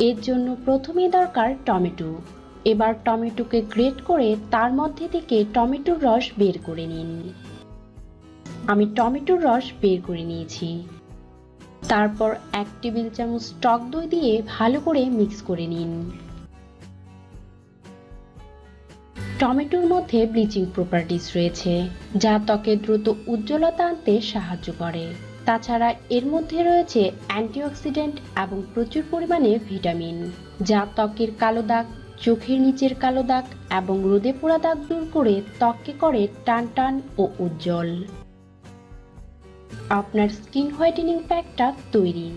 এর জন্য প্রথমেই দরকার টমেটো। এবার টমেটোকে গ্রেট করে তার মধ্যে থেকে টমেটোর রস বের করে নিন। আমি টমেটোর রস বের করে নিয়েছি। তারপর এক টেবিল চামচ টক দই দিয়ে ভালো করে মিক্স করে নিন। টমেটোর মধ্যে ব্লিচিং প্রপার্টিস রয়েছে, যা ত্বকে দ্রুত উজ্জ্বলতা আনতে সাহায্য করে। তাছাড়া এর মধ্যে রয়েছে অ্যান্টিঅক্সিডেন্ট এবং প্রচুর পরিমাণে ভিটামিন, যা ত্বকের কালো দাগ, চোখের নিচের কালো দাগ এবং রোদে পোড়া দাগ দূর করে ত্বককে করে টান টান ও উজ্জ্বল। আপনার স্কিন হোয়াইটেনিং প্যাকটা তৈরি।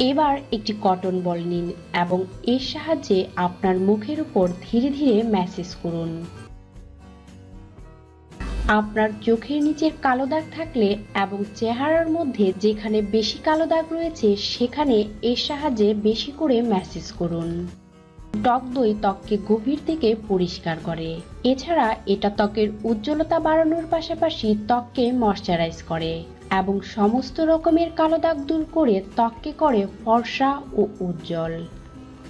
এবার একটি কটন বল নিন এবং এর সাহায্যে আপনার মুখের উপর ধীরে ধীরে ম্যাসেজ করুন। আপনার চোখের নিচের কালো দাগ থাকলে এবং চেহারার মধ্যে যেখানে বেশি কালো দাগ রয়েছে, সেখানে এর সাহায্যে বেশি করে ম্যাসেজ করুন। টক দই ত্বককে গভীর থেকে পরিষ্কার করে। এছাড়া এটা ত্বকের উজ্জ্বলতা বাড়ানোর পাশাপাশি ত্বককে ময়শ্চারাইজ করে এবং সমস্ত রকমের কালো দাগ দূর করে ত্বককে করে ফর্সা ও উজ্জ্বল।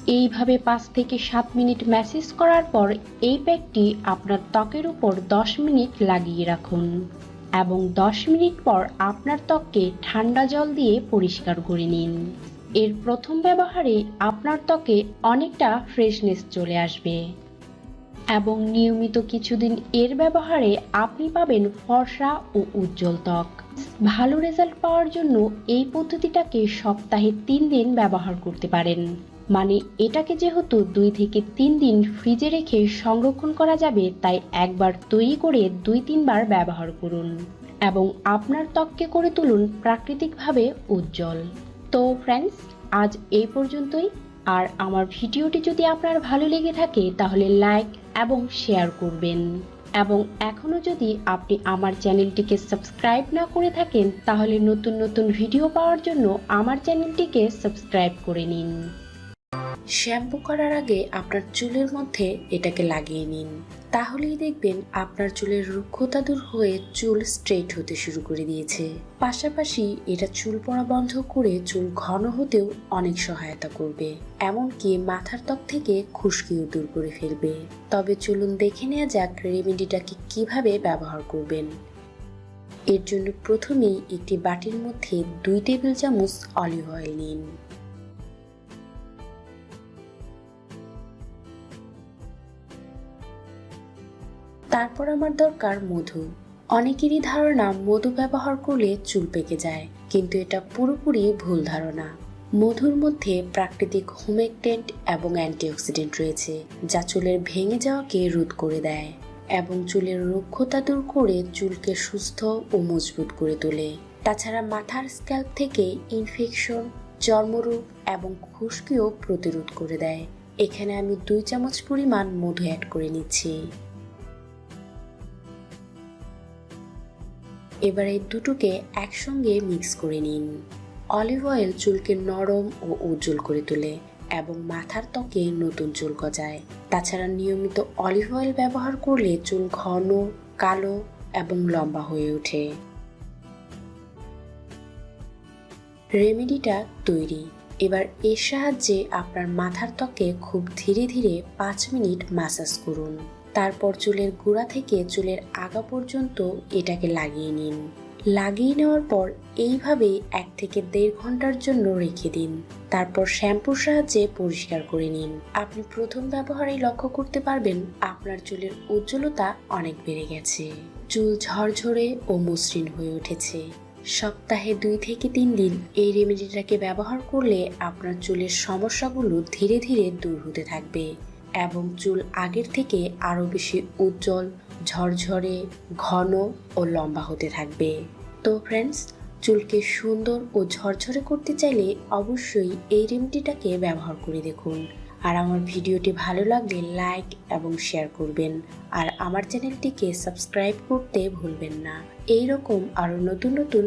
এইভাবে পাঁচ থেকে সাত মিনিট ম্যাসেজ করার পর এই প্যাকটি আপনার ত্বকের উপর দশ মিনিট লাগিয়ে রাখুন এবং দশ মিনিট পর আপনার ত্বককে ঠান্ডা জল দিয়ে পরিষ্কার করে নিন। এর প্রথম ব্যবহারে আপনার ত্বকে অনেকটা ফ্রেশনেস চলে আসবে। এবং নিয়মিত কিছুদিন এর ব্যবহারে আপনি পাবেন ফর্সা ও উজ্জ্বল ত্বক। ভালো রেজাল্ট পাওয়ার জন্য এই পদ্ধতিটাকে সপ্তাহে তিন দিন ব্যবহার করতে পারেন। মানে এটাকে যেহেতু দুই থেকে তিন দিন ফ্রিজে রেখে সংরক্ষণ করা যাবে, তাই একবার তৈরি করে দুই তিনবার ব্যবহার করুন এবং আপনার ত্বককে করে তুলুন প্রাকৃতিকভাবে উজ্জ্বল। তো ফ্রেন্ডস আজ এই পর্যন্তই। আর আমার ভিডিওটি যদি আপনার ভালো লেগে থাকে, তাহলে লাইক এবং শেয়ার করবেন। এবং এখনও যদি আপনি আমার চ্যানেলটিকে সাবস্ক্রাইব না করে থাকেন, তাহলে নতুন নতুন ভিডিও পাওয়ার জন্য আমার চ্যানেলটিকে সাবস্ক্রাইব করে নিন। শ্যাম্পু করার আগে আপনার চুলের মধ্যে এটাকে লাগিয়ে নিন। তাহলেই দেখবেন আপনার চুলের রুক্ষতা দূর হয়ে চুল স্ট্রেট হতে শুরু করে দিয়েছে। পাশাপাশি এটা চুল পড়া বন্ধ করে চুল ঘন হতেও অনেক সহায়তা করবে। এমনকি মাথার ত্বক থেকে খুশকিও দূর করে ফেলবে। তবে চলুন দেখে নেওয়া যাক রেমেডিটাকে কীভাবে ব্যবহার করবেন। এর জন্য প্রথমেই একটি বাটির মধ্যে দুই টেবিল চামচ অলিভ অয়েল নিন। তারপর আমার দরকার মধু। অনেকেরই ধারণা মধু ব্যবহার করলে চুল পেকে যায়, কিন্তু এটা পুরোপুরি ভুল ধারণা। মধুর মধ্যে প্রাকৃতিক হোমেকটেন্ট এবং অ্যান্টিঅক্সিডেন্ট রয়েছে, যা চুলের ভেঙে যাওয়াকে রোধ করে দেয় এবং চুলের রুক্ষতা দূর করে চুলকে সুস্থ ও মজবুত করে তোলে। তাছাড়া মাথার স্ক্যাল্প থেকে ইনফেকশন, চর্মরোগ এবং খুশকিও প্রতিরোধ করে দেয়। এখানে আমি দুই চামচ পরিমাণ মধু অ্যাড করে নিচ্ছি। এবার এই দুটোকে একসঙ্গে মিক্স করে নিন। অলিভ অয়েল চুলকে নরম ও উজ্জ্বল করে তোলে এবং মাথার ত্বকে নতুন চুল গজায়। তাছাড়া নিয়মিত অলিভ অয়েল ব্যবহার করলে চুল ঘন, কালো এবং লম্বা হয়ে ওঠে। রেমেডিটা তৈরি। এবার এর সাহায্যে আপনার মাথার ত্বকে খুব ধীরে ধীরে পাঁচ মিনিট মাসাজ করুন। তারপর চুলের গোড়া থেকে চুলের আগা পর্যন্ত এটাকে লাগিয়ে নিন। লাগিয়ে নেওয়ার পর এইভাবে এক থেকে দেড় ঘণ্টার জন্য রেখে দিন। তারপর শ্যাম্পুর সাহায্যে পরিষ্কার করে নিন। আপনি প্রথম ব্যবহারেই লক্ষ্য করতে পারবেন আপনার চুলের উজ্জ্বলতা অনেক বেড়ে গেছে। চুল ঝরঝরে ও মসৃণ হয়ে উঠেছে। সপ্তাহে দুই থেকে তিন দিন এই রেমেডিটাকে ব্যবহার করলে আপনার চুলের সমস্যাগুলো ধীরে ধীরে দূর হতে থাকবে। এবং চুল আগের থেকে আরও বেশি উজ্জ্বল, ঝরঝরে, ঘন ও লম্বা হতে থাকবে। তো ফ্রেন্ডস চুলকে সুন্দর ও ঝরঝরে করতে চাইলে অবশ্যই এই রেমেডিটাকে ব্যবহার করে দেখুন। আর আমার ভিডিওটি ভালো লাগলে লাইক এবং শেয়ার করবেন। আর আমার চ্যানেলটিকে সাবস্ক্রাইব করতে ভুলবেন না। এই রকম আরও নতুন নতুন